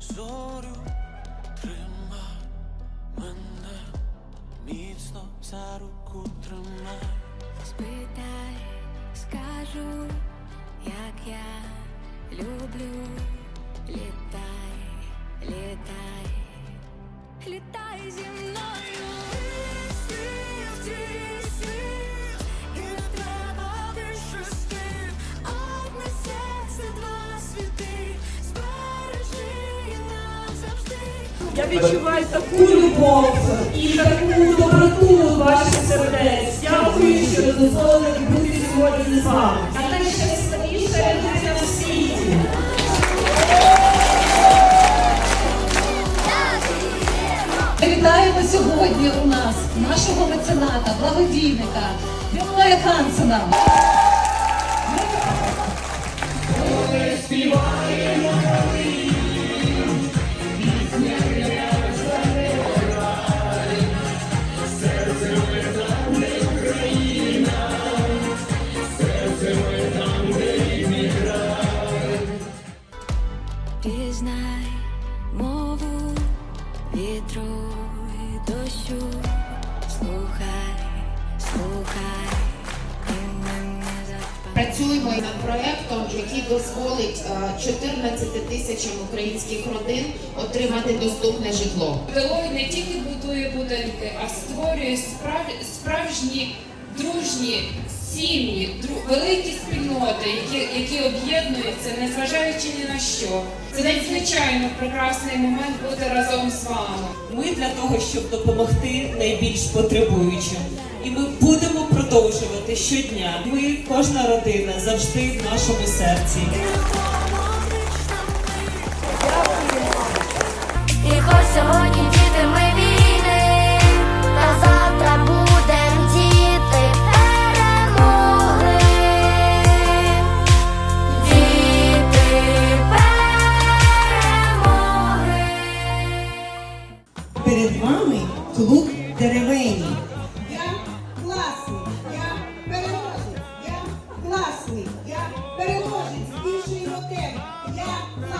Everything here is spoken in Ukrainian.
зорю тримай мене, міцно за руку трима. Спитай, скажу, як я люблю літай. Я відчуваю таку любов і таку доброту ваших сердець. Дякую, що дозволили бути сьогодні з вами. Я найщасливіша людина в світі. Вітаємо сьогодні у нас нашого мецената, благодійника Миколая Хансена. Дощу. Слухай, слухай, і мене запам'ятай. Працюємо над проектом, який дозволить е, 14 тисячам українських родин отримати доступне житло. Делой не тільки будує будинки, а створює справ... справжні дружні сім'ї, дру... великі спільноти, які, які об'єднуються, незважаючи ні на що. Це надзвичайно прекрасний момент бути разом з вами. Ми для того, щоб допомогти найбільш потребуючим. І ми будемо продовжувати щодня. Ми, кожна родина, завжди в нашому серці. перед вами клуб деревені. Я класний, я переможець, я класний, я переможець більшої модель. Я класний.